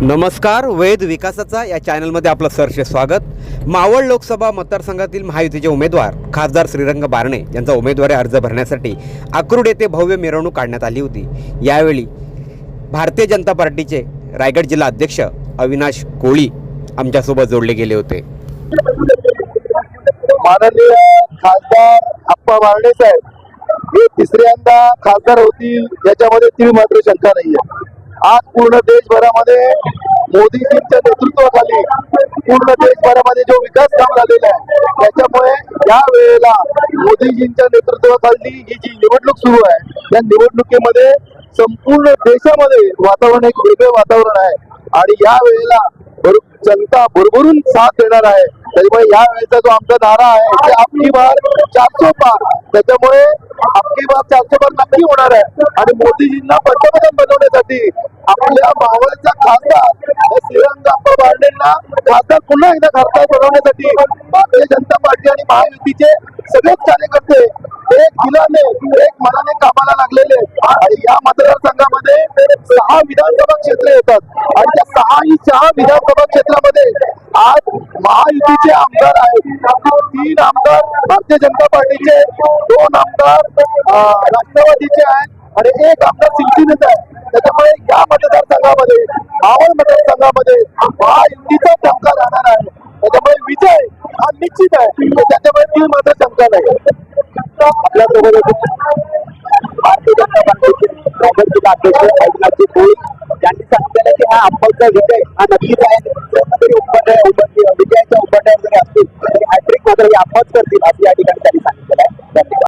नमस्कार वेद विकासाचा या चॅनलमध्ये आपलं सरसे स्वागत. मावळ लोकसभा मतदारसंघातील महायुतीचे उमेदवार खासदार श्रीरंग बारणे यांचा उमेदवारी अर्ज भरण्यासाठी अक्रूड येथे भव्य मिरवणूक काढण्यात आली होती. यावेळी भारतीय जनता पार्टीचे रायगड जिल्हा अध्यक्ष अविनाश कोळी आमच्यासोबत जोडले गेले होते. माननीय खासदार आप्पा बारणे साहेब हे तिसऱ्यांदा खासदार होतील याच्यामध्ये तीळ मात्र शंका नाहीये. आज पूर्ण देशभरामध्ये मोदीजींच्या नेतृत्वाखाली पूर्ण देशभरामध्ये जो विकास काम झालेला आहे त्याच्यामुळे या वेळेला मोदीजींच्या नेतृत्वाखाली ही जी निवडणूक सुरू आहे या निवडणुकीमध्ये संपूर्ण देशामध्ये वातावरण एक वेगळं वातावरण आहे. आणि या वेळेला भर- जनता भरभरून साथ देणार आहे. त्याच्यामुळे या वेळेचा जो आमचा नारा आहे ते आपली बार चारशे पार. त्याच्यामुळे आपली बार चारशे पार नक्की होणार आहे. आणि मोदीजींना पंतप्रधान बनवण्यासाठी आपल्या मावळचा खासदार श्रीरंग बारडेंना खासदार पुन्हा एकदा खासदार बनवण्यासाठी भारतीय जनता पार्टी आणि महायुतीचे सगळेच कार्यकर्ते एक दिलाने एक मनाने कामाला लागलेले आणि या मतदारसंघामध्ये सहा विधानसभा क्षेत्र येतात. आणि त्या सहा ही सहा विधानसभा क्षेत्रामध्ये आज महायुतीचे आमदार आहेत. तीन आमदार भारतीय जनता पार्टीचे दोन आमदार राष्ट्रवादीचे आहेत आणि एक आमदार शिवसेनेचा आहे. त्याच्यामुळे या मतदारसंघामध्ये मावळ मतदारसंघामध्ये महायुतीचा धक्का राहणार आहे. त्याच्यामुळे विजय हा निश्चित आहे. त्याच्यामुळे ती मात्र शंका नाही. आपल्यासोबत भारतीय जनता पार्टीचे रायगड अध्यक्ष त्यांनी की हा अंबाचा विजय हा नक्कीच आहे. जरी उंबरठ्या उंबर- विजयाच्या उंबरठ्यावर जरी असतील तरी हॅट्रिक मात्र हे अंबाच करतील असं या ठिकाणी त्यांनी सांगितलं आहे. धन्यवाद.